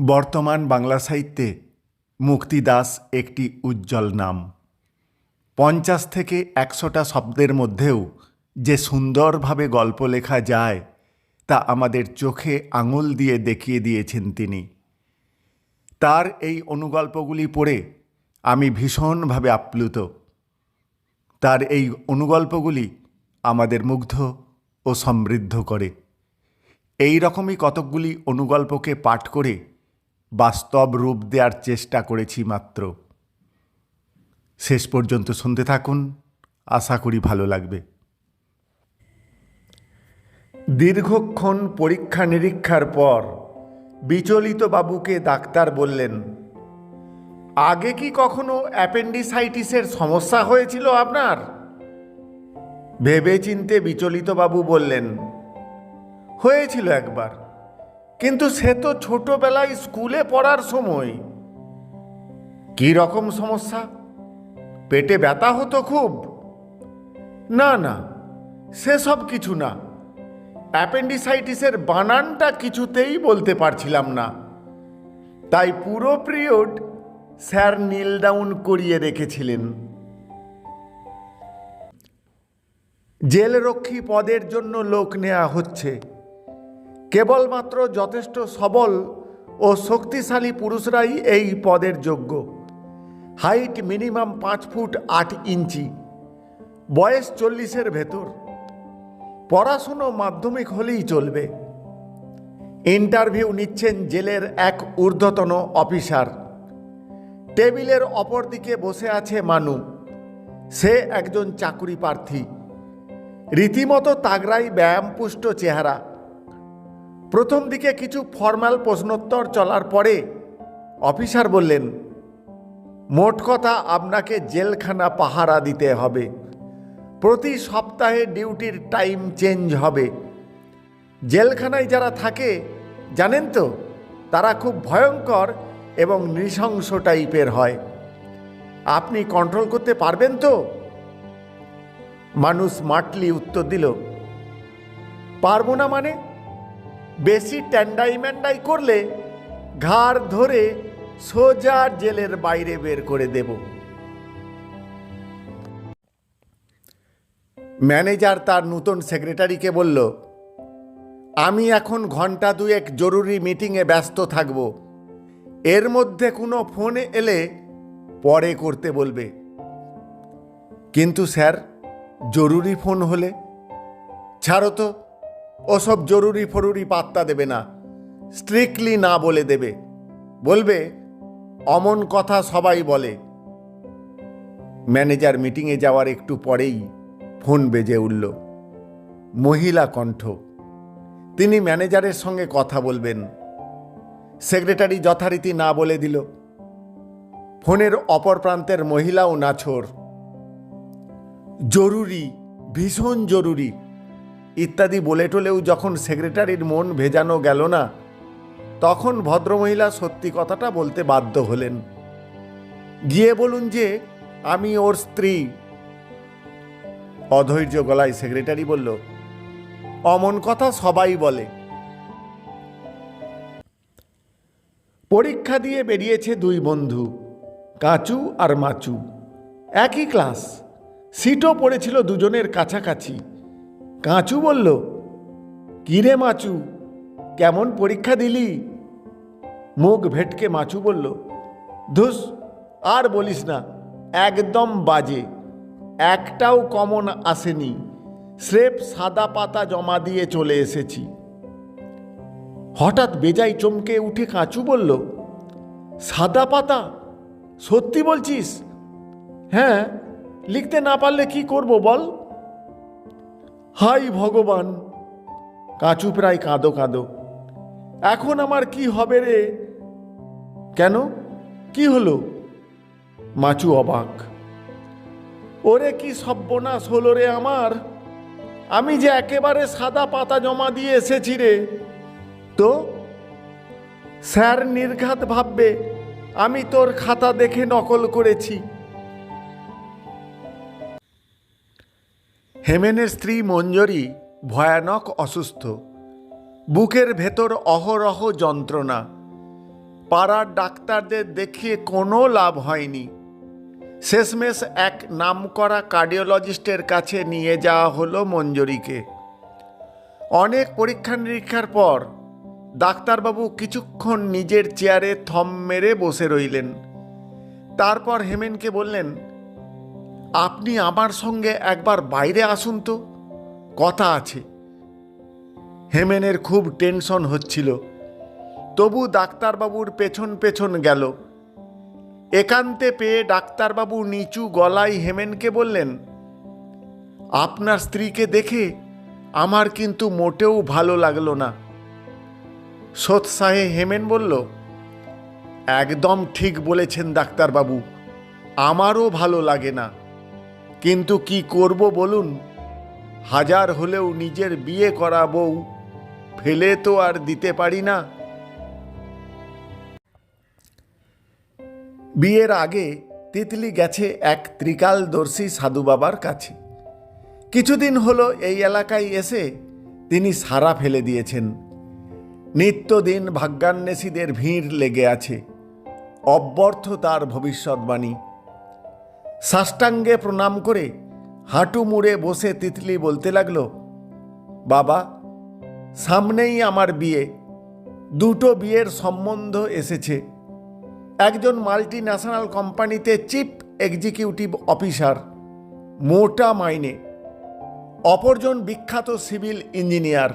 বর্তমান বাংলা সাহিত্যে মুক্তিদাস একটি উজ্জ্বল নাম। পঞ্চাশ থেকে একশোটা শব্দের মধ্যেও যে সুন্দরভাবে গল্প লেখা যায়, তা আমাদের চোখে আঙুল দিয়ে দেখিয়ে দিয়েছেন তিনি। তার এই অনুগল্পগুলি পড়ে আমি ভীষণভাবে আপ্লুত। তার এই অনুগল্পগুলি আমাদের মুগ্ধ ও সমৃদ্ধ করে। এই রকমই কতকগুলি অনুগল্পকে পাঠ করে বাস্তব রূপ দেওয়ার চেষ্টা করেছি মাত্র। শেষ পর্যন্ত শুনতে থাকুন, আশা করি ভালো লাগবে। দীর্ঘক্ষণ পরীক্ষা নিরীক্ষার পর বিচলিত বাবুকে ডাক্তার বললেন, আগে কি কখনো অ্যাপেন্ডিসাইটিসের সমস্যা হয়েছিল আপনার? ভেবে চিনতে বিচলিত বাবু বললেন, হয়েছিল একবার। কিন্তু সে তো ছোটবেলায় স্কুলে পড়ার সময়। কি রকম সমস্যা? পেটে ব্যথা হতো খুব? না না সেসব কিছু না। অ্যাপেন্ডিসাইটিসের বানানটা কিছুতেই বলতে পারছিলাম না। তাই পুরো পিরিয়ড স্যার নীল ডাউন করিয়ে রেখেছিলেন। জেলরক্ষী পদের জন্য লোক নেওয়া হচ্ছে। কেবলমাত্র যথেষ্ট সবল ও শক্তিশালী পুরুষরাই এই পদের যোগ্য। হাইট মিনিমাম পাঁচ ফুট আট ইঞ্চি। বয়স চল্লিশের ভেতর। পড়াশুনো মাধ্যমিক হলেই চলবে। ইন্টারভিউ নিচ্ছেন জেলের এক ঊর্ধ্বতন অফিসার। টেবিলের অপর দিকে বসে আছে মানু। সে একজন চাকুরি প্রার্থী। রীতিমতো তাগড়াই ব্যায়ামপুষ্ট চেহারা। প্রথম দিকে কিছু ফর্মাল প্রশ্নোত্তর চলার পরে অফিসার বললেন, মোট কথা আপনাকে জেলখানা পাহারা দিতে হবে। প্রতি সপ্তাহে ডিউটির টাইম চেঞ্জ হবে। জেলখানায় যারা থাকে, জানেন তো, তারা খুব ভয়ঙ্কর এবং নৃশংস টাইপের হয়। আপনি কন্ট্রোল করতে পারবেন তো? মানুষ মাটলি উত্তর দিল, পারব না মানে? বেশি ট্যান্ডাই ম্যান্ডাই করলে ঘাড় ধরে সোজা জেলের বাইরে বের করে দেব। ম্যানেজার তার নতুন সেক্রেটারিকে বলল, আমি এখন ঘণ্টা দুয়েক জরুরি মিটিংয়ে ব্যস্ত থাকব। এর মধ্যে কোনো ফোন এলে পরে করতে বলবে। কিন্তু স্যার, জরুরি ফোন হলে? ছাড়ো তো। ওসব জরুরি ফরুরি পাত্তা দেবে না। স্ট্রিক্টলি না বলে দেবে। বলবে, অমন কথা সবাই বলে। ম্যানেজার মিটিংয়ে যাওয়ার একটু পরেই ফোন বেজে উঠল। মহিলা কণ্ঠ। তিনি ম্যানেজারের সঙ্গে কথা বলবেন। সেক্রেটারি যথারীতি না বলে দিল। ফোনের অপর প্রান্তের মহিলাও নাছোড় জরুরি, ভীষণ জরুরি। ইত্যাদি বলে টলেও যখন সেক্রেটারির মন ভেজানো গেল না, তখন ভদ্রমহিলা সত্যি কথাটা বলতে বাধ্য হলেন। গিয়ে বলুন যে, আমি ওর স্ত্রী। অধৈর্য গলায় সেক্রেটারি বলল, অমন কথা সবাই বলে। পরীক্ষা দিয়ে বেরিয়েছে দুই বন্ধু, কাঁচু আর মাচু। একই ক্লাস, সিটও পড়েছিল দুজনের কাছাকাছি। কাঁচু বলল, কিরে মাচু, কেমন পরীক্ষা দিলি? মুখ ভেটকে মাচু বলল, ধুস, আর বলিস না, একদম বাজে, একটাও কমন আসেনি, স্রেফ সাদা পাতা জমা দিয়ে চলে এসেছি। হঠাৎ বেজাই চমকে উঠে কাঁচু বলল, সাদা পাতা? সত্যি বলছিস? হ্যাঁ লিখতে না পারলে কি করব বল? হাই ভগবান, কাঁচু প্রায় কাঁদো কাঁদো। এখন আমার কি হবে রে? কেন? কি হলো? মাচু অবাক। ওরে কি সব্যনাশ হলো রে আমার? আমি যে একেবারে সাদা পাতা জমা দিয়ে এসেছি রে। তো? স্যার নির্ঘাত ভাববে, আমি তোর খাতা দেখে নকল করেছি। হেমেনের স্ত্রী মঞ্জরি ভয়ানক অসুস্থ। বুকের ভেতর অহরহ যন্ত্রণা। পাড়ার ডাক্তারদের দেখিয়ে কোনো লাভ হয়নি। শেষমেশ এক নামকরা কার্ডিওলজিস্টের কাছে নিয়ে যাওয়া হলো মঞ্জুরিকে। অনেক পরীক্ষা নিরীক্ষার পর ডাক্তারবাবু কিছুক্ষণ নিজের চেয়ারে থম মেরে বসে রইলেন। তারপর হেমেনকে বললেন আপনি আমার সঙ্গে একবার বাইরে আসুন তো। কথা আছে। হেমেনের খুব টেনশন হচ্ছিল। তবু ডাক্তারবাবুর পেছন পেছন গেল। একান্তে পেয়ে ডাক্তারবাবু নিচু গলায় হেমেনকে বললেন, আপনার স্ত্রীকে দেখে আমার কিন্তু মোটেও ভালো লাগল না। সোৎসাহে হেমেন বলল, একদম ঠিক বলেছেন ডাক্তারবাবু, আমারও ভালো লাগে না। কিন্তু কি করব বলুন? হাজার হলেও নিজের বিয়ে করা বউ ফেলে তো আর দিতে পারি না। বিয়ের আগে তিতলি গেছে এক ত্রিকালদর্শী সাধু বাবার কাছে। কিছুদিন হলো এই এলাকায় এসে তিনি সারা ফেলে দিয়েছেন। নিত্যদিন ভাগ্যান্বেষীদের ভিড় লেগে আছে। অব্যর্থ তার ভবিষ্যৎবাণী। সাষ্টাঙ্গে প্রণাম করে হাঁটু মুড়ে বসে তিতলি বলতে লাগল, বাবা, সামনেই আমার বিয়ে। দুটো বিয়ের সম্বন্ধ এসেছে। একজন মাল্টি ন্যাশনাল কোম্পানিতে চিফ এক্সিকিউটিভ অফিসার মোটা মাইনে। অপরজন বিখ্যাত সিভিল ইঞ্জিনিয়ার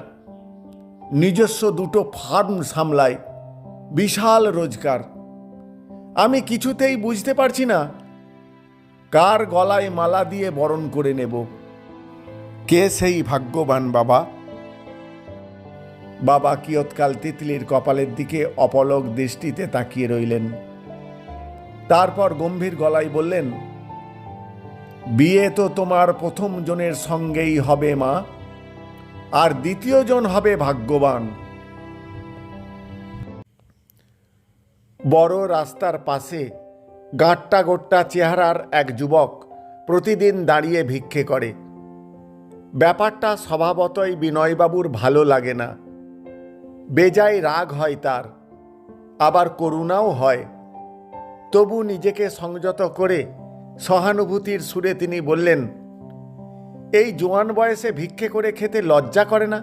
নিজস্ব দুটো ফার্ম সামলায়। বিশাল রোজগার। আমি কিছুতেই বুঝতে পারছি না কার গলায় মালা দিয়ে বরণ করে নেব? কে সেই ভাগ্যবান বাবা? বাবা কিয়ৎকাল তিতলির কপালের দিকে অপলক দৃষ্টিতে তাকিয়ে রইলেন। তারপর গম্ভীর গলায় বললেন, বিয়ে তো তোমার প্রথম জনের সঙ্গেই হবে মা, আর দ্বিতীয় জন হবে ভাগ্যবান। বড় রাস্তার পাশে গাঁট্টা গোট্টা চেহারার এক যুবক প্রতিদিন দাঁড়িয়ে ভিক্ষে করে। ব্যাপারটা স্বভাবতই বিনয়বাবুর ভালো লাগে না। বেজায় রাগ হয় তার, আবার করুণাও হয়। তবু নিজেকে সংযত করে সহানুভূতির সুরে তিনি বললেন, এই জোয়ান বয়সে ভিক্ষে করে খেতে লজ্জা করে না?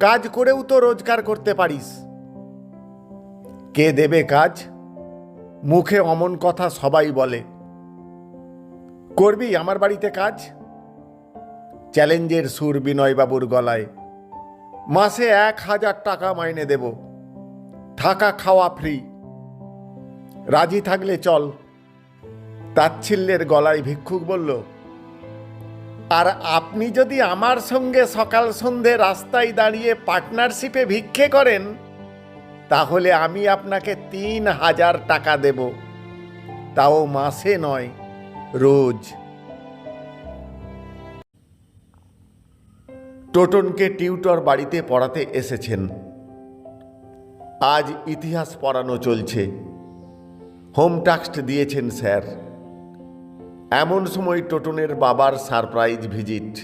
কাজ করেও তো রোজগার করতে পারিস। কে দেবে কাজ? মুখে অমন কথা সবাই বলে। করবি আমার বাড়িতে কাজ? চ্যালেঞ্জের সুর বিনয়বাবুর গলায়। মাসে এক হাজার টাকা মাইনে দেব। থাকা খাওয়া ফ্রি। রাজি থাকলে চল। তাচ্ছিল্যের গলায় ভিক্ষুক বলল, আর আপনি যদি আমার সঙ্গে সকাল সন্ধে রাস্তায় দাঁড়িয়ে পার্টনারশিপে ভিক্ষে করেন তাহলে আমি আপনাকে তিন হাজার টাকা দেব। তাও মাসে নয়, রোজ। টোটনকে টিউটর বাড়িতে পড়াতে এসেছেন। আজ ইতিহাস পড়ানো চলছে। হোম টাক্সট দিয়েছেন স্যার। এমন সময় টোটনের বাবার সারপ্রাইজ ভিজিট।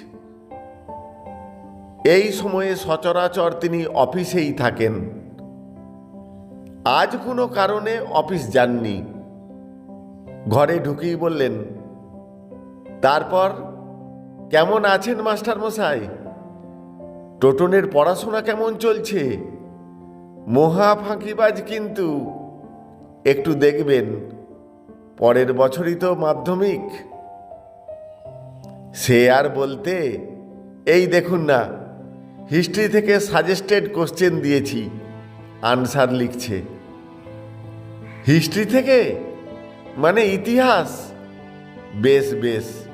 এই সময়ে সচরাচর তিনি অফিসেই থাকেন। আজ কোনো কারণে অফিস যাননি। ঘরে ঢুকেই বললেন, তারপর কেমন আছেন মাস্টার মশাই টোটনের পড়াশোনা কেমন চলছে? মহা ফাঁকিবাজ কিন্তু। একটু দেখবেন, পরের বছরই তো মাধ্যমিক। সে আর বলতে, এই দেখুন না, হিস্ট্রি থেকে সাজেস্টেড কোশ্চেন দিয়েছি। আনসার লিখছে। হিস্ট্রি থেকে? মানে ইতিহাস? বেশ বেশ।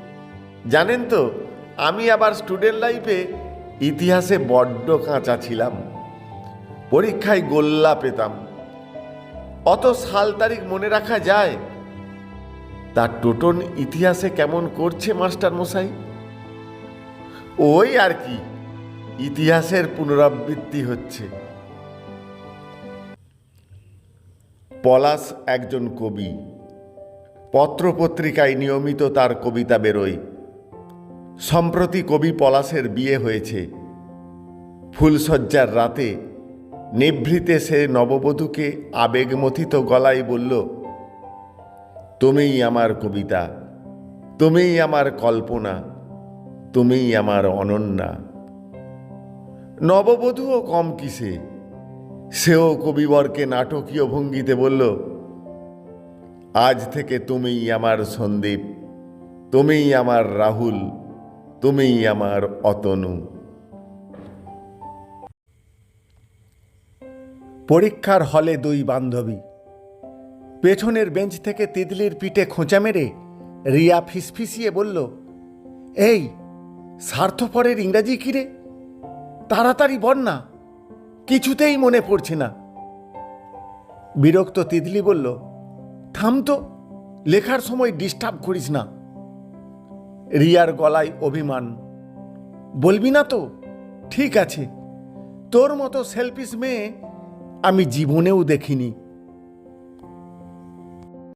জানেন তো, আমি আবার স্টুডেন্ট লাইফে ইতিহাসে বড্ড কাঁচা ছিলাম। পরীক্ষায় গোল্লা পেতাম। অত সাল তারিখ মনে রাখা যায়? তার টোটন ইতিহাসে কেমন করছে মাস্টার মশাই? ওই আর কি, ইতিহাসের পুনরাবৃত্তি হচ্ছে। পলাশ একজন কবি। পত্রপত্রিকায় নিয়মিত তার কবিতা বেরোয়। সম্প্রতি কবি পলাশের বিয়ে হয়েছে। ফুলশয্যার রাতে নিভৃতে সে নববধূকে আবেগমথিত গলায় বলল, তুমিই আমার কবিতা, তুমিই আমার কল্পনা, তুমিই আমার অনন্যা। নববধূও কম কিসে? সেও কবিবরকে নাটকীয় ভঙ্গিতে বলল, আজ থেকে তুমিই আমার সন্দীপ, তুমিই আমার রাহুল, তুমিই আমার অতনু। পরীক্ষার হলে দুই বান্ধবী। পেছনের বেঞ্চ থেকে তিতলির পিঠে খোঁচা মেরে রিয়া ফিসফিসিয়ে বলল, এই, স্বার্থপরের ইংরাজি কিরে তাড়াতাড়ি বল না। কিছুতেই মনে পড়ছে না। বিরক্ত তিতলি বলল, থাম তো, লেখার সময় ডিস্টার্ব করিস না। রিয়ার গলায় অভিমান, বলবি না তো, ঠিক আছে, তোর মতো সেলফিস মেয়ে আমি জীবনেও দেখিনি।